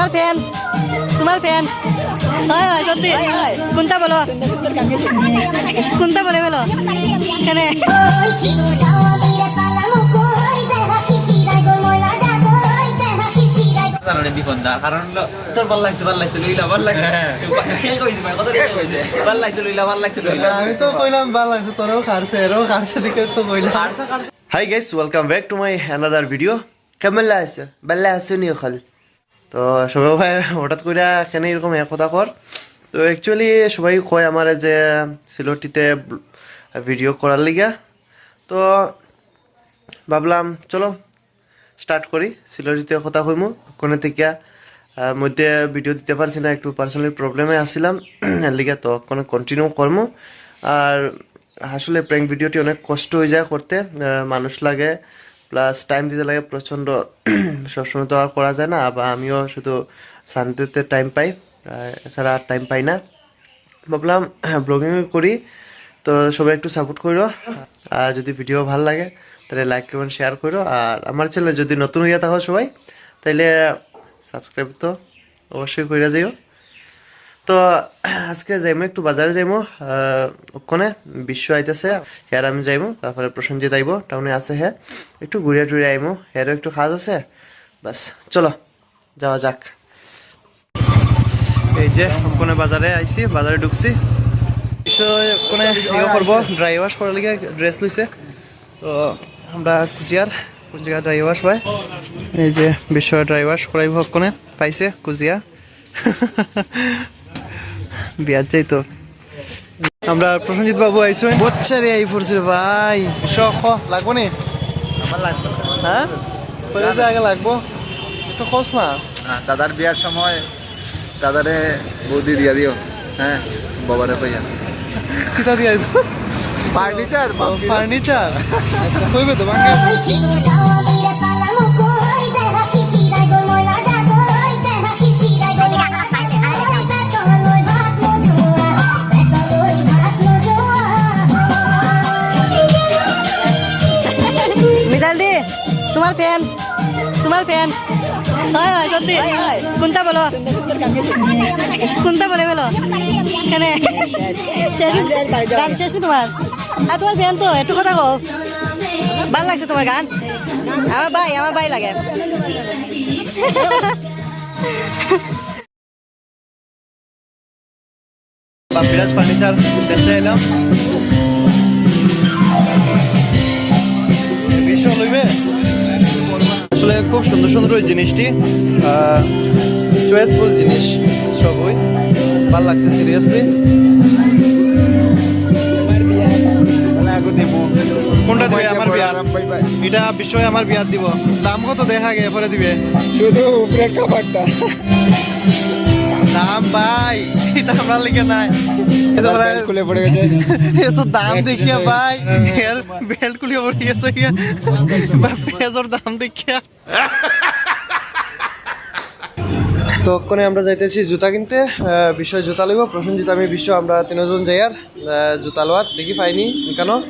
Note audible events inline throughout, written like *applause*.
তোমার ফ্যান তোমার ফ্যান হয় হয় সত্যি? কোনটা বলো? কোনটা বলে বলো? এখানে। কারণে দীপনদা কারণ হলো তোর ভালো লাগছে ভালো লাগছে লইলা ভালো লাগছে। খেয়ে কইছে ভাই কত খেয়ে কইছে ভালো লাগছে লইলা ভালো লাগছে আমি তো কইলাম ভালো লাগছে তোরও খারছে এরও খারছে দিকে তো কইলাম। কারসা কারসা hi guys welcome back to my another video কেমন লাগছে? ভালো লাগছে নি খাল। তো সবাই ভাই, হঠাৎ করে কেন এরকম এক কথা কর। তো অ্যাকচুয়ালি সবাই কয় আমার যে সিলোটিতে ভিডিও করার লিগা। তো ভাবলাম, চলো স্টার্ট করি, সিলোটিতে কথা কইমু। কোনে থেকে মধ্যে ভিডিও দিতে পারছি না, একটু পার্সোনালি প্রবলেমে আসছিলাম লিগে তো কোনো কন্টিনিউ করব আর আসলে প্র্যাঙ্ক ভিডিওটি অনেক কষ্ট হয়ে যায় করতে মানুষ লাগে। প্লাস টাইম দিতে লাগে প্রচণ্ড, *clears throat* সবসময় তো আর করা যায় না বা আমিও শুধু সানডেতে টাইম পাই এছাড়া আর টাইম পাই না। ভাবলাম *clears throat* ব্লগিং করি, তো সবাই একটু সাপোর্ট করো। আর যদি ভিডিও ভালো লাগে, তাহলে লাইক কমেন্ট শেয়ার করো। আর আমার চ্যানেল যদি নতুন হইয়া থাকো সবাই, তাহলে সাবস্ক্রাইব তো অবশ্যই করে যাইও তো, আজকে যাইমো, একটু বাজারে যাইমো ওখানে বিশ্ব আইতেছে, হেয়ার আমি যাইমো, তারপরে প্রসঞ্জিত আইবো, টাউনে আছে হ্যাঁ একটু ঘুরিয়ে টুরিয়ে আইমো, হেয়ারও একটু কাজ আছে বাস চলো, যাওয়া যাক। এই যে ওখানে বাজারে আইছি, বাজারে ঢুকছি। বিষয় ওখানে ইয়ে করব ড্রাই ওয়াশ করার লিগে ড্রেস লইছে। তো, আমরা কুচিয়ার কোন জায়গায় ড্রাই ওয়াশ হয় এই যে, বিশ্ব ড্রাই ওয়াশ করাইব ওখানে পাইছে কুচিয়া। *laughs* বিয়ার যাই তো আমরা প্রসঞ্জিৎ বাবু আইসো বচ্চারে আই পড়ছে রে ভাই। শখ লাগবো নি? আমার লাগবে হ্যাঁ? কইলে যে আগে লাগবো? একটু খোঁজ না। দাদার বিয়ার সময় দাদারে বৌদি দিয়া দিও। হ্যাঁ বাবারে কইয়া। কিতা দিয়ে আইছো ফার্নিচার ফার্নিচার? কইবে তো ভাঙে তোমার ফ্যান তোমার ফ্যান হয় হয় সত্যি। কোনটা বলো। কোনটা বলে বলো। এখানে শেষ গান শেষ তোমার। আর তোমার ফ্যান তো একটু কথা কও। ভালো লাগছে তোমার গান? আমার ভাই আমার ভাই লাগে। বাপিরাজ ফার্নিচার দেখতে এলাম। খুব সুন্দর সুন্দর ওই জিনিসটি চয়েসফুল জিনিস সবই। ভালো লাগছে সিরিয়াসলি কোনটা দিবে? আমার এটা আমার দিব। দাম কত? দেখা গে পরে দিবে। শুধু খাবারটা দাম ভাই এটা আমার লিখে নাই। এটা বলে- খুলে পড়ে গেছে। *laughs* এত দাম দেখিয়া ভাই এর বেল্ট খুলিয়ে পড়ে গেছে বা পেঁয়াজের দাম দেখিয়া। আমরা যাইতেছি জুতা কিনতে বিষয় জুতা লইব। প্রসেনজিৎ আমি বিশ্ব আমরা তিনজন যাই আর জুতা লোয়ার দেখি পাইনি কেন?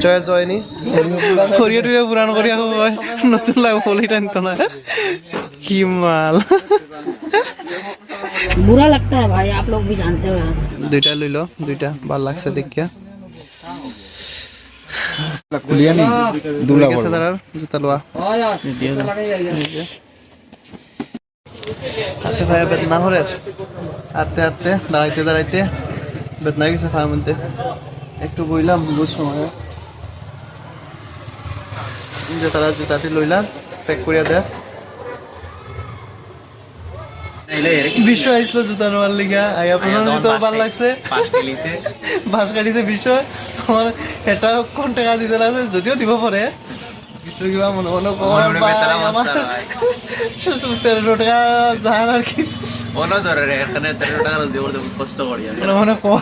জয় হয়নি করিয়া টরিয়া পুরানো করিয়া নতুন লাগবে টানতো না। কি মাল। बुरा लगता है भाई आप लोग भी जानते हो यार দুইটা লইল দুইটা ভাল লাগছে দেখিয়া খুলিয়া নি হয়ে গেছে তারার জুতা লোয়া হাতে পায়ে বেদনা হরে হাঁটতে হাঁটতে দাঁড়াইতে দাঁড়াইতে বেদনা গেছে পায়ের মধ্যে একটু বইলাম বুঝ সময় যে তারা জুতাটি লইলাম প্যাক করিয়া দেয় বিশ্ব আইসল জুতা নেওয়ার লিগা। তো ভালো লাগছে? বাস কাটিছে *laughs* বিষয়। আমার এটা কোন টাকা দিতে লাগছে? যদিও দিব পরে। কিছু কিবা মনে মনে মনে ভাই, বেতালা আমার। মাস্টার ভাই। তেরো টাকা যান আর কি। অন্য ধরে এখানে তেরো টাকা দিয়ে কষ্ট করি। মনে কর।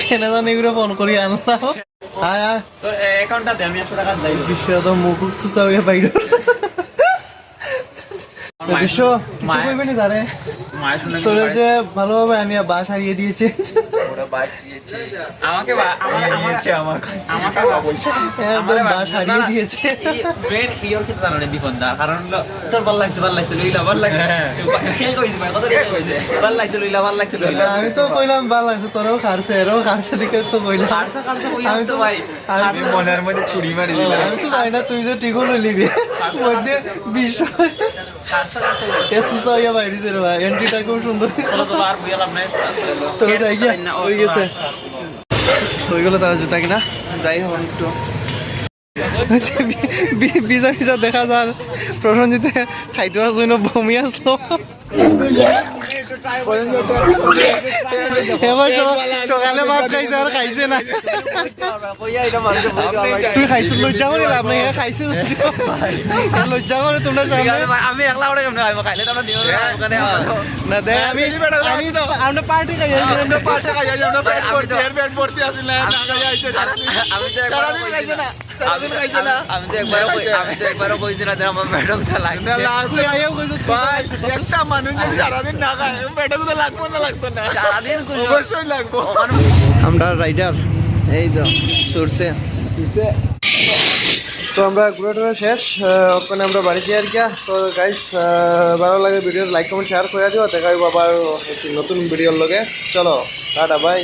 কেনে জানি এগুলো ফোন করি আনলাম। আয় তোর অ্যাকাউন্টটাতে আমি একশো টাকা যাই বিশ্ব তো মুখ চুচা হইয়া বাইর বিশ্ব মায়ের- সঙ্গে শুনে তোরে যে ভালোভাবে আনিয়া বাস হারিয়ে দিয়েছে। আমাকে বা- আমার দিয়েছে আমার আমাকে বা বাস হারিয়ে দিয়েছে। মেন পিওর কিন্তু জানো দীপন দা কারণ তোর ভালো লাগছে ভালো লাগছে লইলা ভালো লাগছে। কে কইছে ভাই? কত কে কইছে? ভালো লাগছে লইলা ভালো লাগছে লইলা। আমি তো কইলাম ভালো লাগছে তোরও খারছে এরও খারছে দিকে তো কইলাম। কারসা কারসা আমি তো তো ভাই। আমি মনের মধ্যে ছুরি মারি দিলাম। আমি তো জানি না তুই যে টিকো লইলিবি মধ্যে বিশ্ব রে ভাই এন্ট্রিটা খুব সুন্দর চলো তো আর বুঝলাম না। চলে যাই গিয়া। গেছে। ওইগুলো গেল তারা জুতা কিনা, যাই হোক একটু ভিজা ভিজা দেখা যার। প্রসঞ্জিতে খাইতে পারছ না, বমি আসলো। সকালে ভাত খাইছে আর খাইছে না তুই খাইছিস লজ্জা করে লাভ নাই খাইছিস লজ্জা করে তোমরা আমি একলা ওরে কেমনে খাইবো খাইলে তো দিও না দেখ আমি আমি আমরা পার্টি খাই আমরা পার্টি খাই আমরা পেট ভর্তি পেট ভর্তি আছিল না। আমি তো খাইছে না। আমি তো একবার আমি তো একবারও কইছি না আমার ম্যাডাম তা লাগবে। তুই আইও কইছ ভাই একটা মানুষ যদি সারাদিন না খায় পেটে তো লাগবো না লাগতো না। সারাদিন অবশ্যই লাগবো। আমরা রাইডার এই তো সরছে। তো আমরা ঘুরে শেষ ওখানে আমরা বাড়ি যাই আর কি তো গাইস ভালো লাগে ভিডিও লাইক কমেন্ট শেয়ার করে দিও দেখাই আবার একটি নতুন ভিডিওর লগে। চলো টাটা বাই